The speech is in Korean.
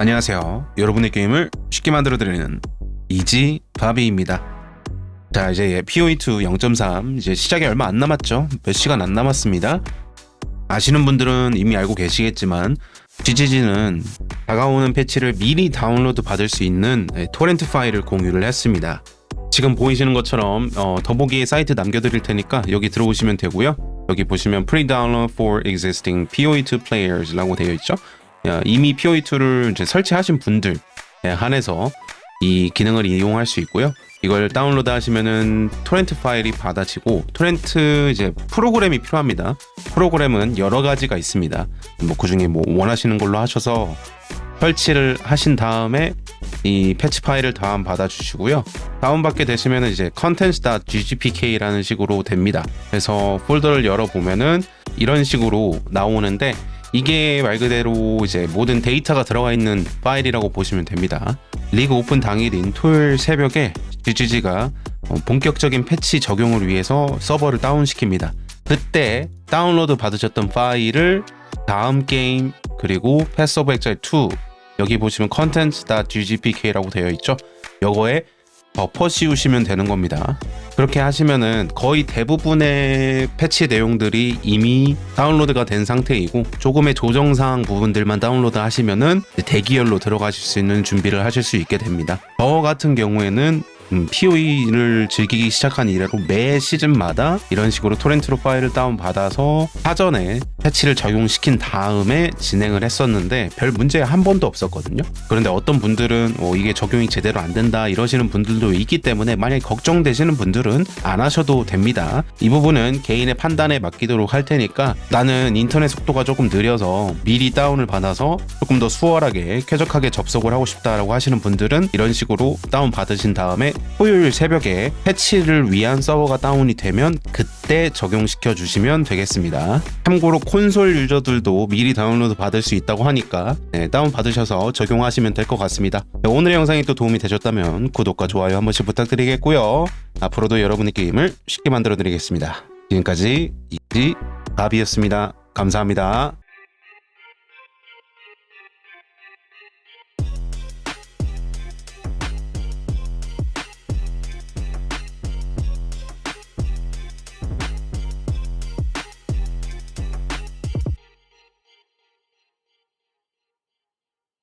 안녕하세요. 여러분의 게임을 쉽게 만들어드리는 이지 바비입니다. 자 이제 POE2 0.3 이제 시작이 얼마 안 남았죠. 몇 시간 안 남았습니다. 아시는 분들은 이미 알고 계시겠지만 GGG는 다가오는 패치를 미리 다운로드 받을 수 있는 네, 토렌트 파일을 공유를 했습니다. 지금 보이시는 것처럼 어, 더보기에 사이트 남겨드릴 테니까 여기 들어오시면 되고요. 여기 보시면 pre-download for existing POE2 players라고 되어 있죠. 야, 이미 POE2를 이제 설치하신 분들 에 한해서 이 기능을 이용할 수 있고요. 이걸 다운로드 하시면은 토렌트 파일이 받아지고 토렌트 이제 프로그램이 필요합니다. 프로그램은 여러 가지가 있습니다. 뭐 그중에 뭐 원하시는 걸로 하셔서 설치를 하신 다음에 이 패치 파일을 다운 받아 주시고요. 다운 받게 되시면 이제 contents.ggpk라는 식으로 됩니다. 그래서 폴더를 열어 보면은 이런 식으로 나오는데 이게 말 그대로 이제 모든 데이터가 들어가 있는 파일이라고 보시면 됩니다. 리그 오픈 당일인 토요일 새벽에 GGG가 어, 본격적인 패치 적용을 위해서 서버를 다운시킵니다. 그때 다운로드 받으셨던 파일을 다음 게임 그리고 패스 오브 엑셀 2 여기 보시면 contents.ggpk라고 되어 있죠. 요거에 덮어 씌우시면 되는 겁니다. 그렇게 하시면은 거의 대부분의 패치 내용들이 이미 다운로드가 된 상태이고 조금의 조정사항 부분들만 다운로드 하시면은 대기열로 들어가실 수 있는 준비를 하실 수 있게 됩니다. 저 같은 경우에는 음, POE를 즐기기 시작한 이래로 매 시즌마다 이런 식으로 토렌트로 파일을 다운받아서 사전에 패치를 적용시킨 다음에 진행을 했었는데 별 문제 한 번도 없었거든요. 그런데 어떤 분들은 어, 이게 적용이 제대로 안 된다 이러시는 분들도 있기 때문에 만약에 걱정되시는 분들은 안 하셔도 됩니다. 이 부분은 개인의 판단에 맡기도록 할 테니까 나는 인터넷 속도가 조금 느려서 미리 다운을 받아서 조금 더 수월하게 쾌적하게 접속을 하고 싶다라고 하시는 분들은 이런 식으로 다운 받으신 다음에 토요일 새벽에 패치를 위한 서버가 다운이 되면 그때 적용시켜 주시면 되겠습니다. 참고로 콘솔 유저들도 미리 다운로드 받을 수 있다고 하니까 네, 다운 받으셔서 적용하시면 될 것 같습니다. 네, 오늘의 영상이 또 도움이 되셨다면 구독과 좋아요 한 번씩 부탁드리겠고요. 앞으로도 여러분의 게임을 쉽게 만들어 드리겠습니다. 지금까지 이지 바비였습니다. 감사합니다.